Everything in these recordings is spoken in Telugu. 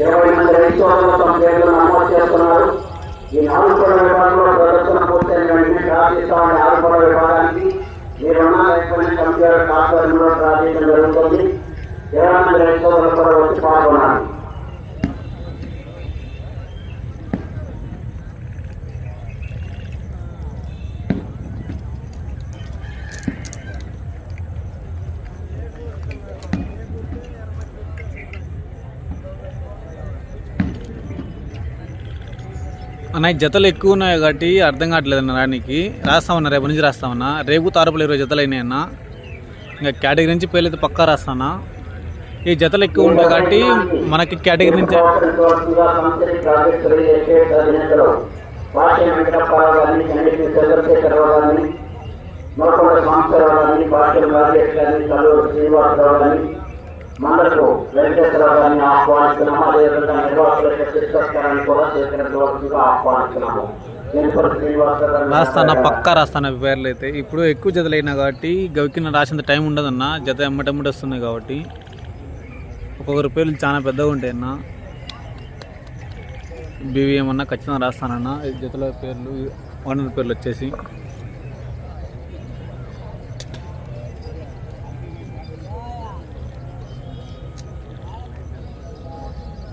ఇరవై మంది రైతు సోదరులు తమ పేర్లు నమోదు చేస్తున్నారు. ఈ నాలుగు విభాగంలో ప్రదర్శన పూర్తయిన వెంటనే డ్రా చేస్తామని విభాగానికి మీరున్న రైతులని కంప్యూటర్ కాస్టర్లో డ్రా జరుగుతుంది. ఇరవై మంది రైతు కూడా వచ్చి పాల్గొన్నారు అన్న జతలు ఎక్కువ ఉన్నాయి కాబట్టి అర్థం కావట్లేదు అన్న రానికి రాస్తామన్నా రేపు నుంచి రాస్తామన్నా రేపు తారపులు ఇరవై జతలు అయినాయి ఇంకా కేటగిరీ నుంచి పేర్లు అయితే పక్కా రాస్తానా ఈ జతలు ఎక్కువ ఉంటాయి కాబట్టి మనకి కేటగిరీ నుంచి సంవత్సరంగా సంస్థని ప్రాజెక్ట్ రియల్ ఎస్టేట్ అధినేతలు భాష్య వెంకటప్పారావు గారిని రాజేష్ గారిని చల్లూరు శ్రీనివాసరావు గారిని మండలకు వెంకటేశ్వరరావు గారిని ఆహ్వానిస్తున్నాము. అదేవిధంగా నిర్వాహకుల యొక్క శిక్షకరాన్ని కూడా సేకరించవలసిందిగా ఆహ్వానిస్తున్నాము. రాస్తానా? పక్కా రాస్తాను? పేర్లు అయితే. ఇప్పుడు ఎక్కువ జతలు అయినా కాబట్టి గవికిన రాసేంత టైం ఉండదన్న జత ఎమ్మటెమ్మటి వస్తుంది కాబట్టి. ఒక్కొక్కరి పేర్లు చాలా పెద్దగా ఉంటాయి అన్న. బీవీఎం అన్న ఖచ్చితంగా రాస్తానన్న. జతల పేర్లు ఓనర్ పేర్లు వచ్చేసి.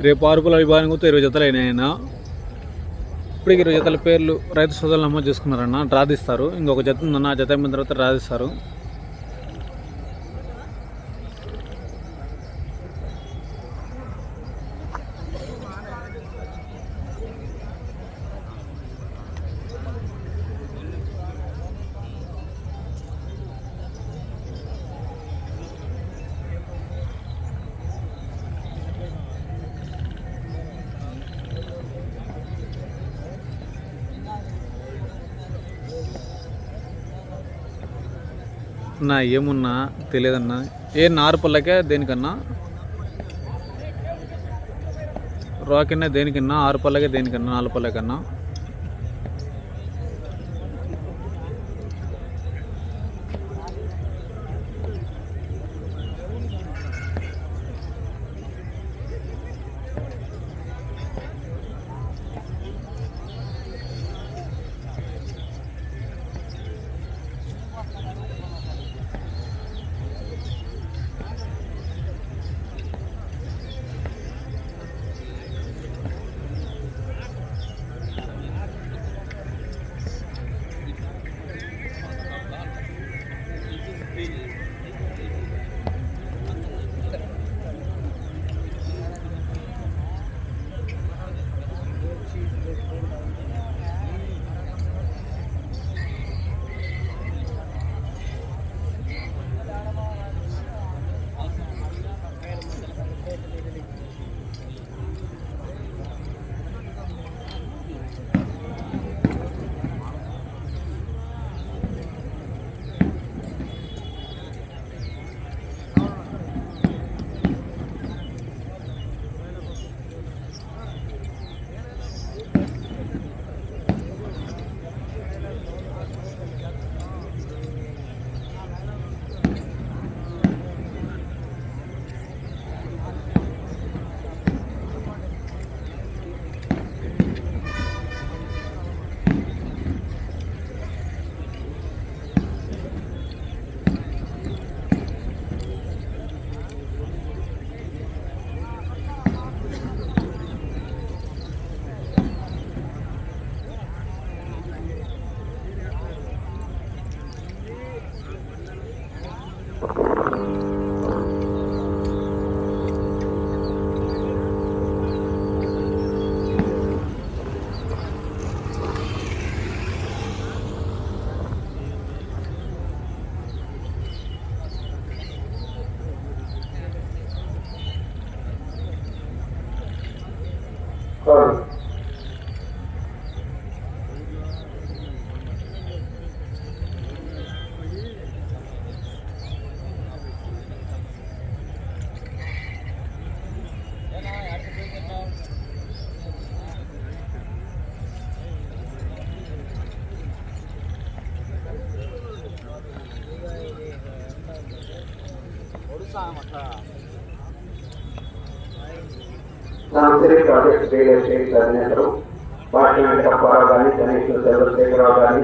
రేపు ఆరుపుల విభాగంతో ఇరవై జతలు అయినాయన్న. ఇప్పటికి ఇరవై జతల పేర్లు రైతు సోదరులు నమోదు చేసుకున్నారన్న. రాధిస్తారు ఇంకొక జత ఉందన్న. ఆ జత అయిన తర్వాత రాధిస్తారు నా ఏమున్నా తెలియదన్నా ఏ నారు పళ్ళకే దేనికన్నా రాకిన్నా దేనికన్నా ఆరు పళ్ళకే దేనికన్నా నాలుగు పళ్ళకన్నా నాంసిరి project real estate convener Pati Venkatapparao కానీ కనీసం చంద్రశేఖరరావు కానీ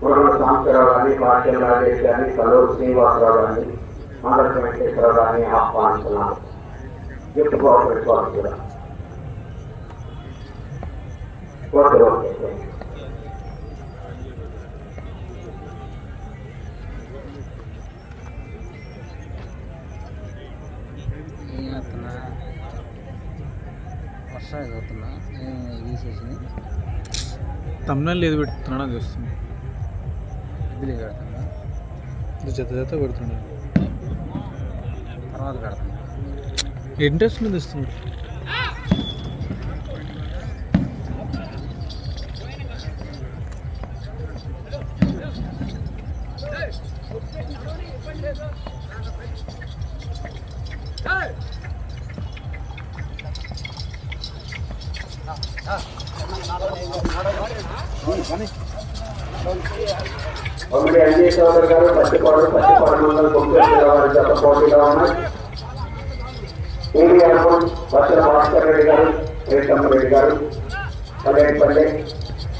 కుర్రల సాంతరావు కానీ పార్టీ రాజేష్ కానీ కలూరు శ్రీనివాసరావు కానీ ఆదర్శ వెంకటేశ్వరరావు కానీ ఆహ్వానిస్తున్నాను గిఫ్ట్ కోఆపరేట్ కూడా. Okay okay. వర్షాలు అవుతున్నా తీసేసి తమిళ ఏది పెడుతున్నాడో చూస్తుంది ఇడ్లీ కడుతున్నా ఇది జత జత పెడుతున్నాడు తర్వాత కడుతున్నా ఇంట్రెస్ట్ మీద ఇస్తుంది. చౌదరి గారు పచ్చిపాడు పచ్చిపాడు మండలం గుంటూరు వారి జత పోటీలో ఉన్నాయి ఏవి అర్పణ్ వసల భాస్కర్ రెడ్డి గారు రేషమ్మ రెడ్డి గారు పల్లెపల్లి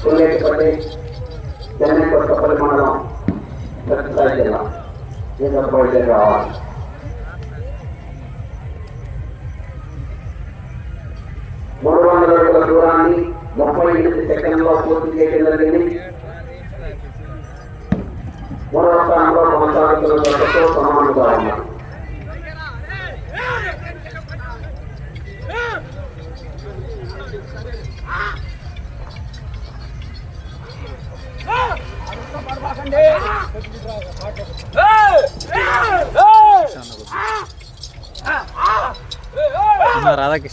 పుల్లేటిపల్లి చెన్నై కొత్తపల్లి మండలం సత్యసాయి జిల్లా ఈ జత బయలుదేరి రావాలి మూడు వందల అడుగుల దూరాన్ని ముప్పై ఎనిమిది సెకండ్లో పూర్తి చేయడం జరిగింది.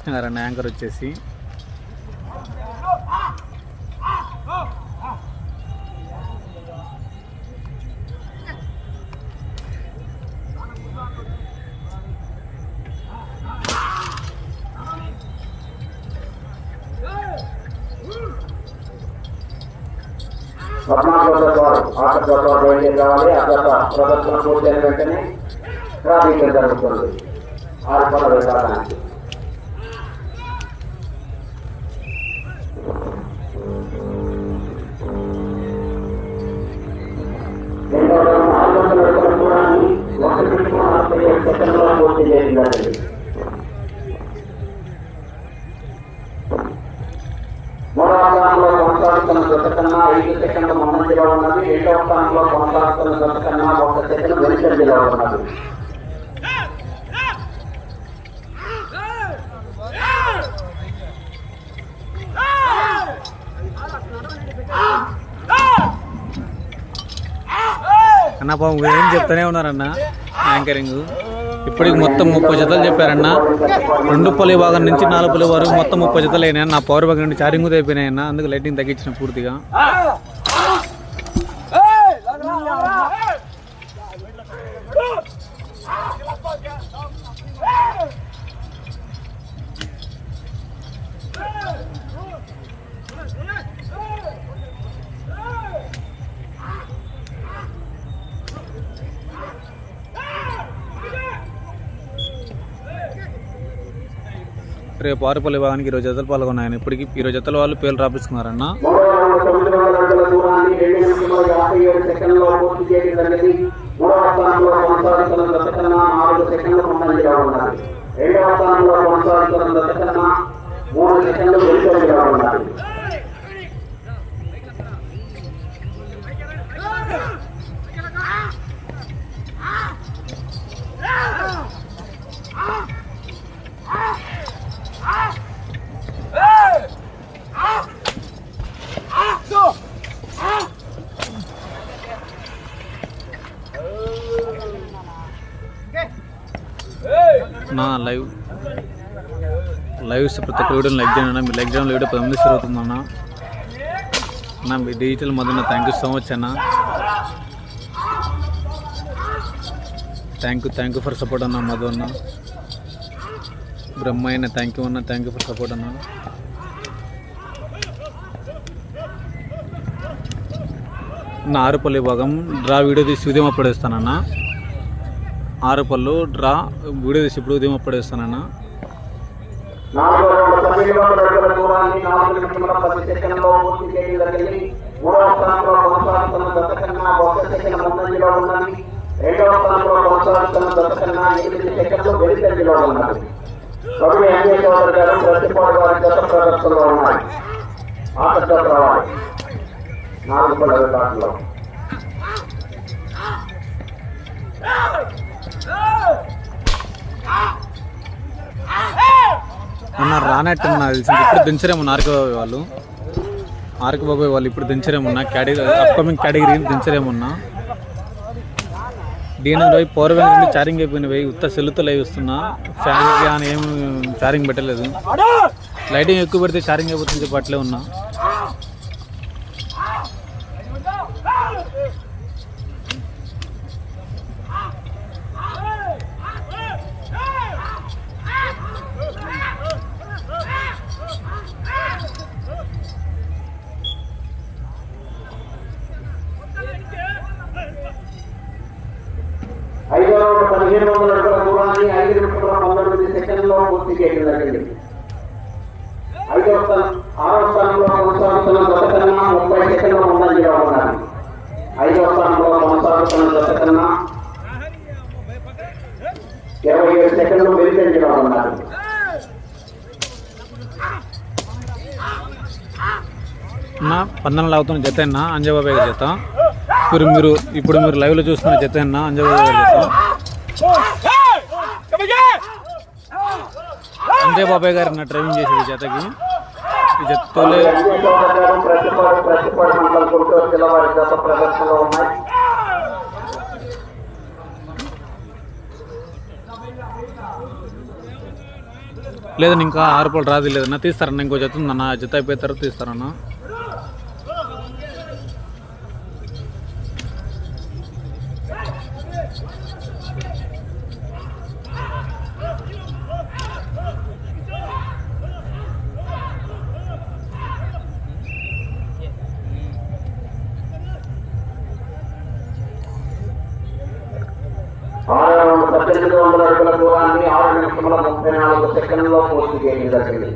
అన్న గారు అన్న యాంకర్ వచ్చేసి. పద్నాలుగో వారు ఆట ప్రదర్శన పూర్తయిన వెంటనే ప్రాధాన్యత జరుగుతుంది. ఆరు పదవి వెళ్ళడానికి స్థానంలో కొనసాగుతున్న జత కన్నా ఐదు సెకండ్ల ముందంజలో ఉన్నది. రెండవ స్థానంలో కొనసాగుతున్న జత కన్నా ఒక సెకండ్ వెనుకంజలో ఉన్నది. అన్న పాపం ఏం చెప్తానే ఉన్నారన్న యాంకరింగ్. ఇప్పటికి మొత్తం ముప్పై జతలు చెప్పారన్న. రెండు పల్లె భాగం నుంచి నాలుగు పల్లె వరకు మొత్తం ముప్పై జతలు అయినాయి నా పవర్ భాగం నుండి చారింగ్ అయిపోయినాయన్న అందుకు లైటింగ్ తగ్గించిన పూర్తిగా. రేపు ఆరుపల్లి భాగానికి ఇరవై జతలు పాల్గొన్నాయని ఇప్పటికి ఇరవై జతల వాళ్ళు పేర్లు రాపించుకున్నారన్న మూడవ రౌండ్ ప్రతి వీడియోని లైక్ చేయండి అన్న. మీ లైక్ చేయడం వీడియో పది మంది జరుగుతుందన్న అన్న. మీ డిజిటల్ మదన్న థ్యాంక్ యూ సో మచ్ అన్న. Thank you thank you for support అన్న మధు అన్న. బ్రహ్మయ్య థ్యాంక్ యూ అన్న థ్యాంక్ యూ ఫర్ సపోర్ట్ అన్న. నా ఆరుపల్లి భాగం డ్రా వీడియో తీసి ఉదయం అప్పుడు వేస్తానన్న ఆరుపల్లు డ్రా వీడియో తీసి ఇప్పుడు ఉదయం అప్పుడు వేస్తానన్న నాలుగో రౌండ్ పదిహేను అడుగుల దూరాన్ని నాలుగు నిమిషముల పది సెకండ్లో పూర్తి చేయడం జరిగింది మూడవ స్థానంలో కొనసాగుతున్న దశ ఒక సెకండ్ ముందంజలో ఉన్నది. రెండవ స్థానంలో కొనసాగుతున్న ఎనిమిది సెకండ్లు వెనుకంజలో ఉన్నది. కవి చౌదరి గారు ప్రతిపాడు వారి గత ప్రదర్శనలో ఉన్నాయి నాలుగు పడవ అన్న రానట్టు నాకు తెలిసింది ఇప్పుడు దించరేమో ఆర్కే వాళ్ళు. ఆర్కే బాబాయ్ వాళ్ళు ఇప్పుడు దించరేమన్నా కేటగిరీ అప్కమింగ్ కేటగిరీ దించరేమన్నా దీని పోయి బ్యాంక్ నుండి ఛార్జింగ్ అయిపోయిన పోయి ఉత్త సెల్లుతో లైవ్ ఇస్తున్నా ఫ్యాన్ కానీ ఏం ఛార్జింగ్ పెట్టలేదు. లైటింగ్ ఎక్కువ పెడితే ఛార్జింగ్ అయిపోతుంది చెప్పి అట్లే ఉన్నా. ఐదో రౌండ్ పదిహేను వందల అడుగుల దూరాన్ని ఐదు నిమిషముల పంతొమ్మిది సెకండ్లో పూర్తి చేయడం జరిగింది. ఐదో స్థానం ఆరో స్థానంలో కొనసాగుతున్న దశ కన్నా ముప్పై సెకండ్ల ముందంజలో ఉన్నారు ఐదో స్థానంలో కొనసాగుతున్న దశ కన్నా ఇరవై ఏడు సెకండ్లు వెనుకంజలో ఉన్నారు అన్న పందెంలో అవుతున్న జత అన్న అంజబాబాయ్ గారి జత. ఇప్పుడు మీరు ఇప్పుడు మీరు లైవ్లో చూస్తున్న జత అన్న అంజబాబాయ్ గారి జత. అంతే బాబాయ్ గారు నా డ్రైవింగ్ చేసేది ఈ జతకి. ఈ జతతోలే ప్రతిపాడు ప్రతిపాడు మండలం గుంటూరు జిల్లా వారి గత ప్రదర్శనలో ఉన్నాయి ఇంకా ఆరు రూపాయలు రాదు లేదన్నా తీస్తారన్న ఇంకో జత ఉందన్న. జత అయిపోయిన తర్వాత తీస్తారన్నా. సెకండ్లో పూర్తి చేయడం జరిగింది.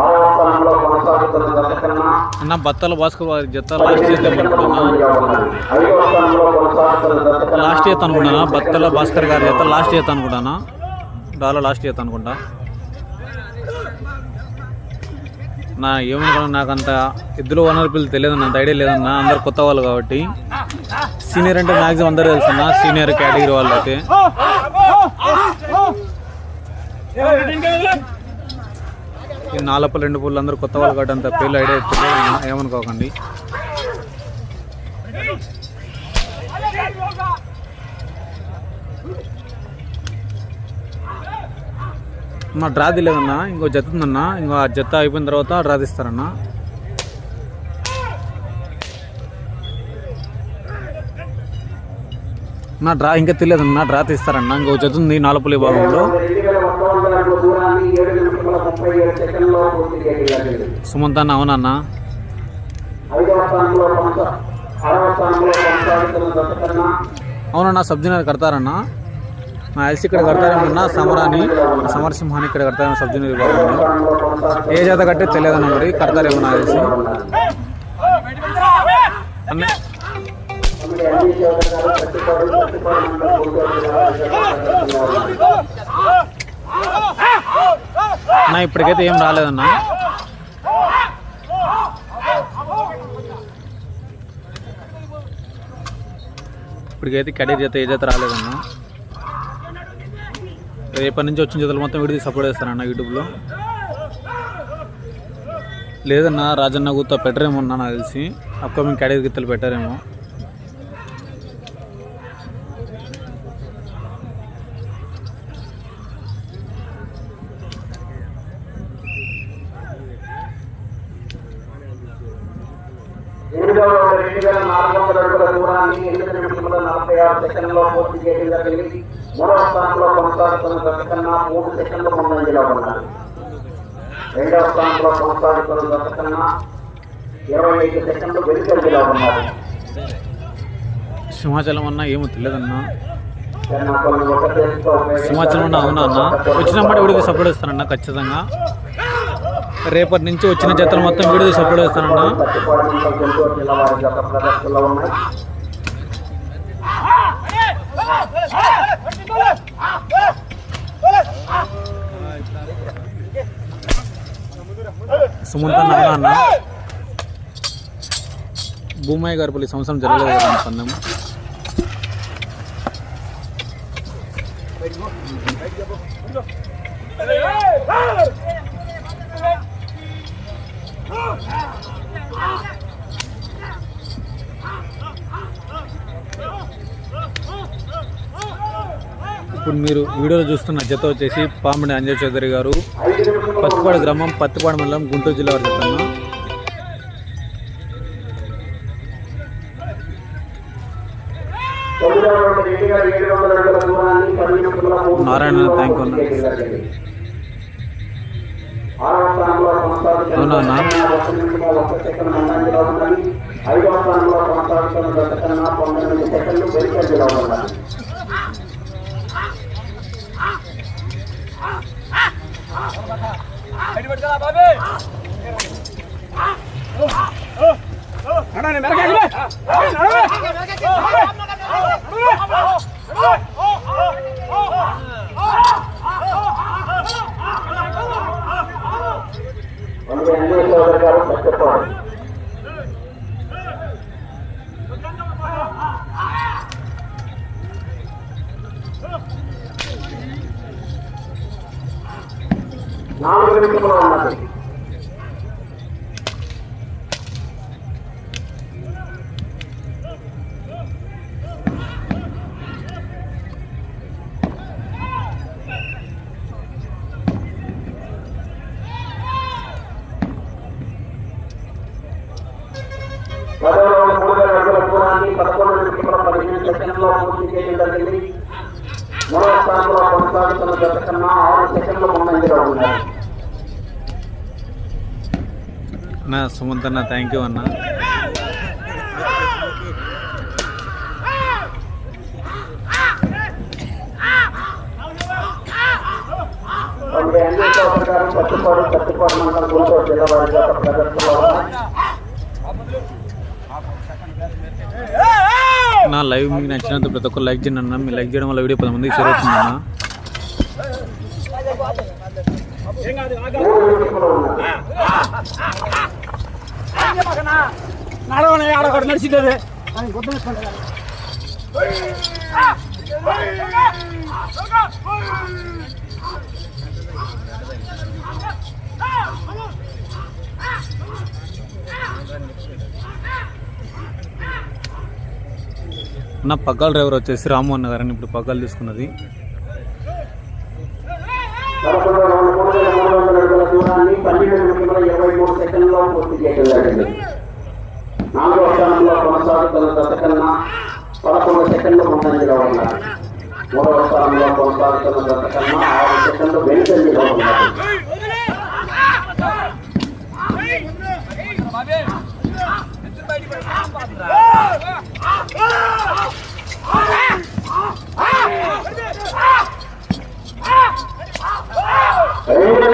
ఆరవ స్థానంలో కొనసాగుతున్న దశ కన్నా అన్న బత్తాల భాస్కర్ వారి జత లాస్ట్ లాస్ట్ ఉన్నది. ఐదవ స్థానంలో కొనసాగుతున్న దశ చేత అనుకుంటానా బత్తల భాస్కర్ గారి చేత లాస్ట్ చేత అనుకుంటానా డాలో లాస్ట్ చేత అనుకుంటా నా ఏమనుకున్నా నాకు అంత ఇద్దరు ఓనర్ పిల్లలు తెలియదు అంత ఐడియా లేదన్నా. అందరు కొత్త వాళ్ళు కాబట్టి. సీనియర్ అంటే మ్యాక్సిమం అందరూ తెలుసన్నా సీనియర్ కేటగిరీ వాళ్ళు అయితే ఈ నాలపల్లి రెండు పూలు అందరూ కొత్త వాళ్ళు కాబట్టి పేర్లు ఐడియా ఇచ్చారు ఏమనుకోకండి. మా డ్రా లేదన్నా ఇంకో జత ఉందన్నా ఇంకో ఆ జత అయిపోయిన తర్వాత డ్రా తీస్తారన్నా. నా డ్రా ఇంకా తెలియదు నా డ్రా తీస్తారన్నా. ఇంకో జత ఉంది నాలుపల్లి భాగంలో. సుమంత్ అన్న అవునన్నా. ఐదవ అవునన్నా సబ్జీనర్ కడతారన్నా. నా ఎల్సి ఇక్కడ కడతారేమన్నా సమరాని సమరసింహాన్ని ఇక్కడ కడతారని సబ్జీనర్ భాగంలో ఏ జాత కట్టే తెలియదన్న మరి కడతారేమో నా ఎల్సీ. అన్న నా ఇప్పటికైతే ఏం రాలేదన్నా. ఇప్పటికైతే కడీర్ చేత ఏ చేత రాలేదన్నా. రేపటి నుంచి వచ్చిన జతలు మొత్తం విడిది సపోర్ట్ చేస్తారన్న యూట్యూబ్లో. లేదన్నా రాజన్న గుత్త పెట్టరేమో అన్నా నాకు తెలిసి. అప్కమింగ్ కడీర్ గిత్తలు పెట్టారేమో ఎనిమిదవ రౌండ్ రెండు వేల నాలుగు వందల అడుగుల దూరాన్ని ఎనిమిది నిమిషముల నలభై ఆరు సెకండ్లో పూర్తి చేయడం జరిగింది మూడవ స్థానంలో కొనసాగుతున్న దశ కన్నా మూడు సెకండ్ల ముందంజలో ఉన్నారు. రెండవ స్థానంలో కొనసాగుతున్న దశ కన్నా ఇరవై ఐదు సెకండ్లు వెనుకంజలో ఉన్నారు. సింహాచలం అన్నా ఏమో తెలియదన్నా? సంవత్సరం అవునా అన్న? వచ్చినప్పుడు వీడియోకి సపోర్ట్ ఇస్తానన్న ఖచ్చితంగా. రేపటి నుంచి వచ్చిన జతలు మొత్తం వీడియోకి సపోర్ట్ ఇస్తానన్న ప్రదర్శనలో ఉన్నాయి సుమంత్ అన్న అవునా అన్న భూమయ్య గారు పల్లి సంవత్సరం జరగలేదు కదా అన్న పందెం ఇప్పుడు మీరు వీడియోలో చూస్తున్న జత వచ్చేసి పామిడి అంజయ్ చౌదరి గారు. పత్తిపాడు గ్రామం పత్తిపాడు మండలం గుంటూరు జిల్లా వారి జత అన్న. తొమ్మిదవ రౌండ్ రెండుగా ఏడు వందల అడుగుల దూరాన్ని పది నిమిషముల మూడు అందుకే పదవ మూడు వేల అడుగుల దూరాన్ని పదకొండు నిమిషముల పదిహేను సెకండ్లో పూర్తి చేయడం జరిగింది మూడవ స్థానంలో కొనసాగుతున్న జత కన్నా ఆరు ముందంజలో ఉన్నాయి అన్న. సుమంత్ అన్న థ్యాంక్ యూ అన్న అందుకే అన్ని మండలం గుంటూరు జిల్లా వారి ప్రదర్శనలో నా లైవ్ మీకు నచ్చినంత ప్రతి ఒక్కరు లైక్ చేయండి అన్న. మీరు లైక్ చేయడం వల్ల వీడియో పది మందికి షేర్ అవుతుంది అన్న. మూడు నిమిషంలో ఉన్నది నా పగ్గాల డ్రైవర్ వచ్చేసి రాము అన్న గారని ఇప్పుడు పగ్గాలు తీసుకున్నది. స్థానంలో కొనసాగుతున్న దశ కన్నా పదకొండు సెకండ్లు ముందంజలో ఉన్నారు మూడవ స్థానంలో కొనసాగుతున్న దశ కన్నా ఆరు సెకండ్లు వెనుకంజలో ఉన్నారు. రెండు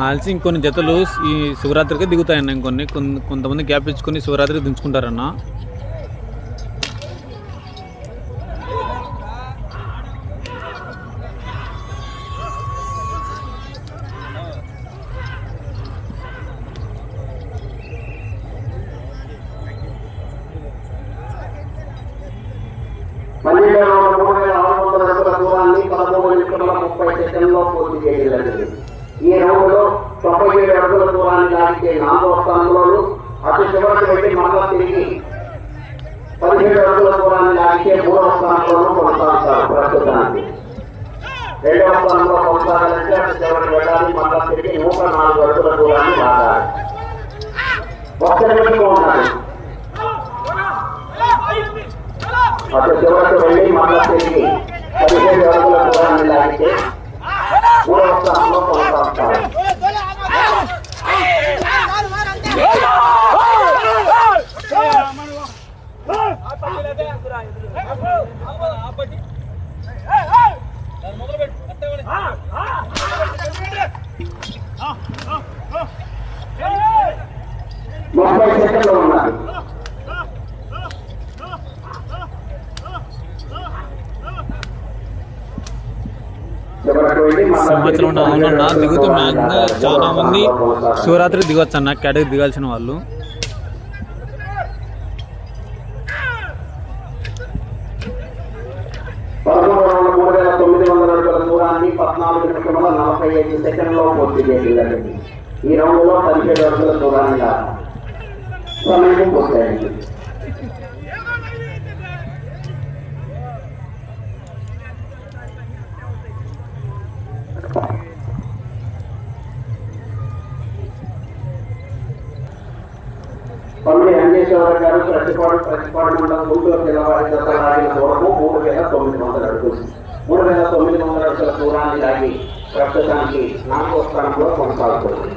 నాల్సి ఇంకొన్ని జతలు ఈ శివరాత్రికి దిగుతాయన్న ఇంకొన్ని. కొంతమంది గ్యాప్ ఇచ్చుకొని శివరాత్రికి దించుకుంటారన్న. పన్నెండు మూడు వేల ఆరు వందల అడుగుల దూరాన్ని పదమూడు నిమిషముల ముప్పై సెకండ్లో పూర్తి చేయగలిగింది ఈ రౌండ్లో తొంభై ఏడు అడుగుల దూరాన్ని లాగితే నాలుగవ స్థానంలోనూ అటు చివరికి వెళ్ళి మరలా తిరిగి పదిహేడు అడుగుల దూరాన్ని లాగితే మూడవ స్థానంలోనూ కొనసాగుతారు ప్రస్తుతానికి రెండవ స్థానంలో కొనసాగాలంటే అటు చివరికి వెళ్ళాలి మరలా తిరిగి నూట నాలుగు అడుగుల దూరాన్ని లాగాలి ఒక్క నిమిషం ఉండాలి అటు చివరకు వెళ్ళి మరలా తిరిగి పదిహేడు అడుగుల దూరాన్ని లాగితే మూడవ స్థానంలో కొనసాగుతారు ముప్పై సెకండ్లు ఉన్నారు చివరకు వెళ్ళి చాలా మంది శివరాత్రి దిగొచ్చు అన్న కేటగిరీ దిగాల్సిన వాళ్ళు. అడుగుల ఈ రౌండ్లో పదిహేడు అడుగుల దూరాన్ని సమయం పూర్తయింది. పల్లి అంజేశ్వర గారు ప్రతిపాడు ప్రతిపాడు మండలం గుంటూరు జిల్లా వారి జత లాగిన దూరము మూడు వేల తొమ్మిది వందల అడుగులు మూడు వేల తొమ్మిది వందల అడుగుల దూరాన్ని లాగి ప్రస్తుతానికి నాలుగో స్థానంలో కొనసాగుతుంది